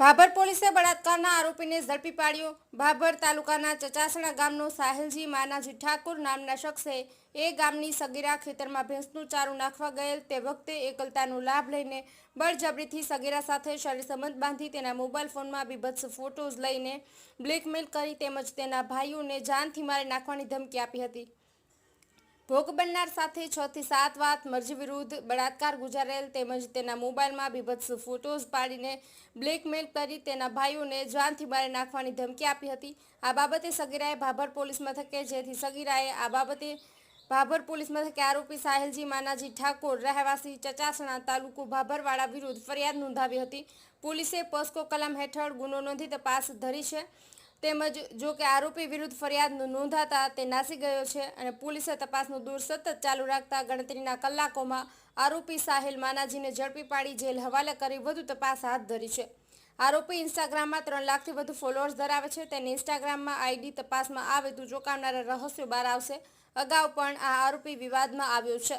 ભાભર પોલીસે બળાત્કારના આરોપીને ઝડપી પાડ્યો. ભાભર તાલુકાના ચચાસણા ગામનો સાહિલજી માનાજી ઠાકુર નામના શખ્સે એ ગામની સગીરા ખેતરમાં ભેંસનું ચારું નાખવા ગયેલ. તે વખતે એકલતાનો લાભ લઈને બળજબરીથી સગીરા સાથે શરીર સંબંધ બાંધી તેના મોબાઈલ ફોનમાં બીભત્સ ફોટોઝ લઈને બ્લેકમેલ કરી તેમજ તેના ભાઈઓને જાનથી મારી નાખવાની ધમકી આપી હતી. ભોગ બનનાર સાથે છ થી સાત વાત, મરજી વિરુદ્ધ બળાત્કાર ગુજારેલ તેમજ તેના મોબાઈલમાં બીભત્સ ફોટોઝ પાડીને બ્લેકમેલ કરી તેના ભાઈઓને જાનથી મારી નાખવાની ધમકી આપી હતી. આ બાબતે સગીરાએ ભાભર પોલીસ મથકે જેથી સગીરાએ આ બાબતે ભાભર પોલીસ મથકે આરોપી સાહિલજી માનાજી ઠાકોર, રહેવાસી ચચાસણા તાલુકો ભાભરવાડા વિરુદ્ધ ફરિયાદ નોંધાવી હતી. પોલીસે પોસ્કો કલમ હેઠળ ગુનો નોંધી તપાસ ધરી છે. તેમજ જો કે આરોપી વિરુદ્ધ ફરિયાદ નોંધાતા તે નાસી ગયો છે અને પોલીસે તપાસનું દૂર સતત ચાલુ રાખતા ગણતરીના કલાકોમાં આરોપી સાહેલ માનાજીને ઝડપી પાડી જેલ હવાલે કરી વધુ તપાસ હાથ ધરી છે. આરોપી ઇન્સ્ટાગ્રામમાં ત્રણ લાખથી વધુ ફોલોઅર્સ ધરાવે છે. તેની ઇન્સ્ટાગ્રામમાં આઈડી તપાસમાં આવે તો ચોંકાવનારા રહસ્યો બહાર આવશે. અગાઉ પણ આ આરોપી વિવાદમાં આવ્યો છે.